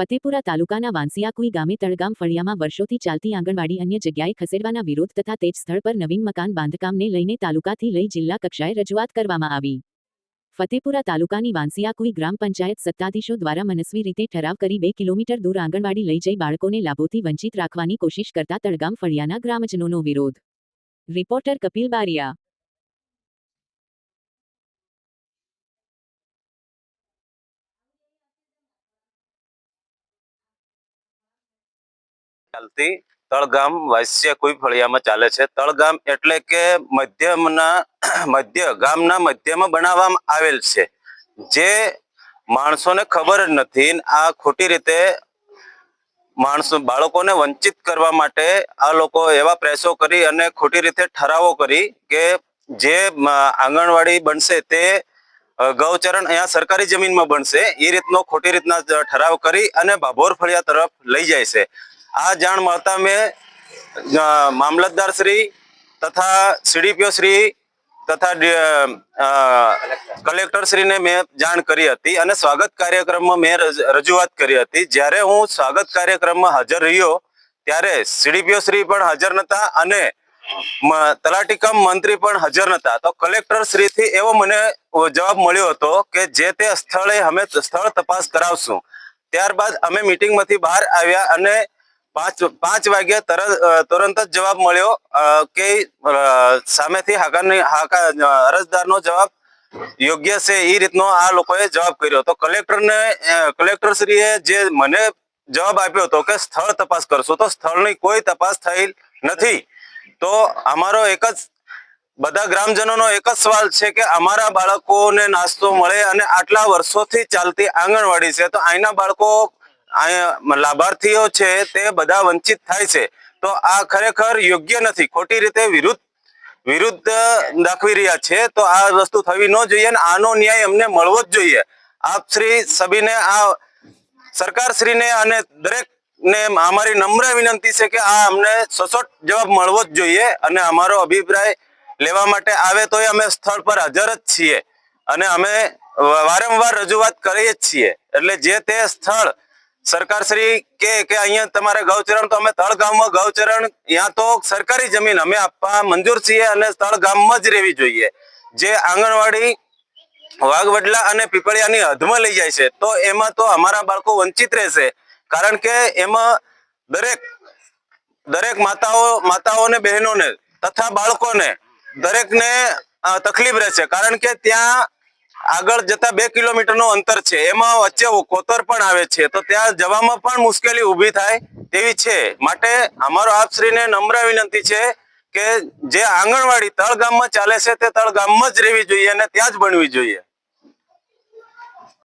ફતેપુરા તાલુકાના વાંસિયાકુઈ ગામે તળગામ ફળિયામાં વર્ષોથી ચાલતી આંગણવાડી અન્ય જગ્યાએ ખસેડવાના વિરોધ તથા તે જ સ્થળ પર નવીન મકાન બાંધકામને લઈને તાલુકાથી લઈ જિલ્લા કક્ષાએ રજૂઆત કરવામાં આવી. ફતેપુરા તાલુકાની વાંસિયાકુઈ ગ્રામ પંચાયત સત્તાધીશો દ્વારા મનસ્વી રીતે ઠરાવ કરી બે કિલોમીટર દૂર આંગણવાડી લઈ જઈ બાળકોને લાભોથી વંચિત રાખવાની કોશિશ કરતા તળગામ ફળિયાના ગ્રામજનોનો વિરોધ. રિપોર્ટર કપિલ બારિયા ચાલતી તળગામ વાસ્ય કોઈ ફળિયામાં ચાલે છે. તળગામ એટલે કે મધ્યમના, મધ્ય, ગામના મધ્યમાં બનાવવામાં આવેલ છે. જે માણસોને ખબર જ નથી આ ખોટી રીતે માણસો, બાળકોને વંચિત કરવા માટે આ લોકો એવા પ્રયાસો કરી અને ખોટી રીતે ઠરાવો કરી કે જે આંગણવાડી બનશે તે ગૌચરણ અહીંયા સરકારી જમીનમાં બનશે. એ રીતનો ખોટી રીતના ઠરાવ કરી અને ભાભોર ફળિયા તરફ લઈ જાય છે. આ જાણ મળતા મેં મામલતદાર શ્રી તથા સીડીપીઓ શ્રી તથા કલેક્ટર શ્રીને મેં જાણ કરી હતી અને સ્વાગત કાર્યક્રમમાં મેં રજૂઆત કરી હતી. જ્યારે હું સ્વાગત કાર્યક્રમમાં હાજર રહ્યો, ત્યારે સીડીપીઓ શ્રી પણ હાજર નતા અને તલાટીકમ મંત્રી પણ હાજર નતા. તો કલેક્ટર શ્રીથી એવો મને જવાબ મળ્યો હતો કે જે તે સ્થળે અમે સ્થળ તપાસ કરાવશું. ત્યારબાદ અમે મિટિંગમાંથી બહાર આવ્યા અને પાંચ પાંચ વાગ્યે તરત તુરંત જ જવાબ મળ્યો કે સામેથી હાકારની હાકા અરજદારનો જવાબ યોગ્ય છે એ રીતનો આ લોકોએ જવાબ કર્યો. તો કલેક્ટરને કલેક્ટર શ્રીએ જે મને જવાબ આપ્યો હતો કે સ્થળ તપાસ કરશો, તો સ્થળની કોઈ તપાસ થઈ નથી. તો અમારો એક જ, બધા ગ્રામજનોનો એક જ સવાલ છે કે અમારા બાળકોને નાસ્તો મળે અને આટલા વર્ષોથી ચાલતી આંગણવાડી છે, તો અહીંના બાળકો લાભાર્થીઓ છે તે બધા વંચિત થાય છે. તો આ ખરેખર યોગ્ય નથી. ખોટી રીતે વિરુદ્ધ વિરુદ્ધ દાખવી રહ્યા છે. તો આ વસ્તુ થવી ન જોઈએ અને આનો ન્યાય અમને મળવો જ જોઈએ. આપ શ્રી સભીને આ સરકાર શ્રીને અને દરેક ને અમારી નમ્ર વિનંતી છે કે આ અમને સચોટ જવાબ મળવો જ જોઈએ અને અમારો અભિપ્રાય લેવા માટે આવે તો અમે સ્થળ પર હાજર જ છીએ. અને અમે વારંવાર રજૂઆત કરીએ જ છીએ. એટલે જે તે સ્થળ સરકાર શ્રી કે કે અહીંયા તમારે ગૌચરણ, તો અમે તળ ગામમાં ગૌચરણ ત્યાં તો સરકારી જમીન અમે આપવા મંજૂર છીએ અને તળ ગામમાં જ રહેવી જોઈએ. જે આંગણવાડી, વાઘવડલા અને પીપળિયાની હદમાં લઈ જાય છે, તો એમાં તો અમારા બાળકો વંચિત રહેશે. કારણ કે એમાં દરેક દરેક માતાઓ, માતાઓને, બહેનોને તથા બાળકોને દરેકને તકલીફ રહેશે. કારણ કે ત્યાં આગળ જતા બે કિલોમીટરનું અંતર છે. એમાં વચ્ચે કોતર પણ આવે છે. તો ત્યાં જવામાં પણ મુશ્કેલી ઊભી થાય તેવી છે. માટે અમારો આપશ્રીને નમ્ર વિનંતી છે કે જે આંગણવાડી તળ ગામમાં ચાલે છે તે તળ ગામમાં જ રહેવી જોઈએ અને ત્યાં જ બનવી જોઈએ.